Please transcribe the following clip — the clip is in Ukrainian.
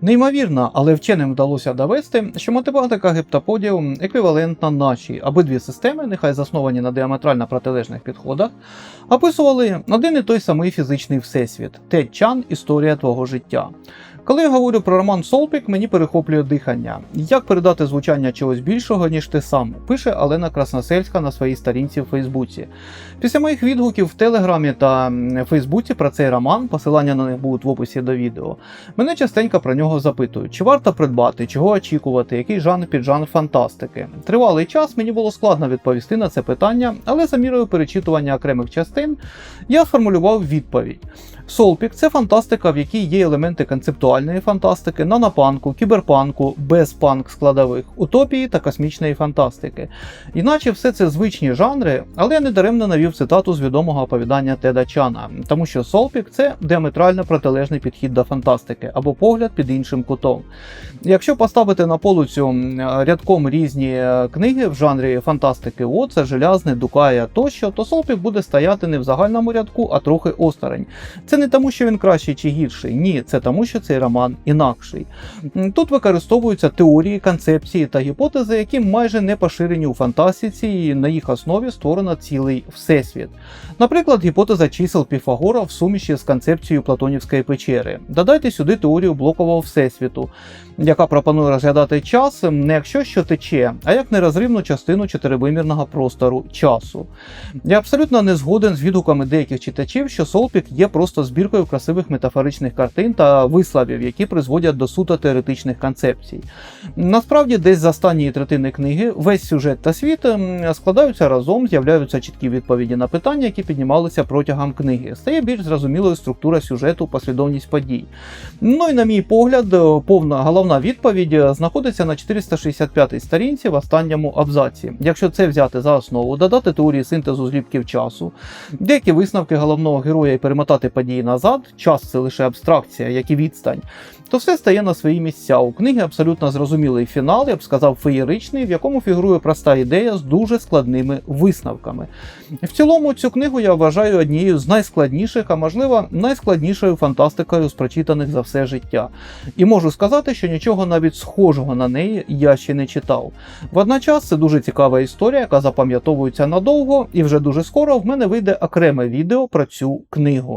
Неймовірно, але вченим вдалося довести, що математика гептаподів еквівалентна нашій. аби дві системи, нехай засновані на діаметрально протилежних підходах, описували один і той самий фізичний всесвіт Тед Чан Історія твого життя. Коли я говорю про роман Солпік, мені перехоплює дихання. Як передати звучання чогось більшого, ніж те саме, пише Алена Красносельська на своїй сторінці в Фейсбуці. Після моїх відгуків в Телеграмі та Фейсбуці про цей роман, посилання на них будуть в описі до відео, мене частенько про нього запитують, чи варто придбати, чого очікувати, який жанр піджанр фантастики. Тривалий час мені було складно відповісти на це питання, але за мірою перечитування окремих частин я сформулював відповідь. Солпік це фантастика, в якій є елементи концептуальної фантастики, нанопанку, кіберпанку, без панк складових, утопії та космічної фантастики. Іначе все це звичні жанри, але я недаремно навів цитату з відомого оповідання Теда Чана, тому що Солпік це діаметрально протилежний підхід до фантастики або погляд під іншим кутом. Якщо поставити на полицю рядком різні е, книги в жанрі фантастики, Оце, Желязне, Дукая тощо, то Солпік буде стояти не в загальному рядку, а трохи осторонь. Це не тому, що він кращий чи гірший, ні, це тому, що цей роман інакший. Тут використовуються теорії, концепції та гіпотези, які майже не поширені у фантастиці, і на їх основі створено цілий всесвіт. Наприклад, гіпотеза чисел Піфагора в суміші з концепцією Платонівської печери. Додайте сюди теорію блокового всесвіту, яка пропонує розглядати час не як щось, що тече, а як нерозривну частину чотиривимірного простору часу. Я абсолютно не згоден з відгуками деяких читачів, що Солпік є просто збіркою красивих метафоричних картин та висловів, які призводять до суто теоретичних концепцій. Насправді, десь за останньої третини книги весь сюжет та світ ем, складаються разом, з'являються чіткі відповіді на питання, які піднімалися протягом книги. Стає більш зрозумілою структура сюжету, послідовність подій. Ну і на мій погляд, е, повна головна відповідь е, знаходиться на 465 сторінці в останньому абзаці. Якщо це взяти за основу, додати теорії синтезу зліпків часу, деякі висновки головного героя і перемотати події назад, час це лише абстракція, як і відстань, то все стає на свої місця. У книги абсолютно зрозумілий фінал, я б сказав, феєричний, в якому фігурує проста ідея з дуже складними висновками. В цілому цю книгу я вважаю однією з найскладніших, а можливо найскладнішою фантастикою з прочитаних за все життя. І можу сказати, що нічого навіть схожого на неї я ще не читав. Водночас це дуже цікава історія, яка запам'ятовується надовго, і вже дуже скоро в мене вийде окреме відео про цю книгу.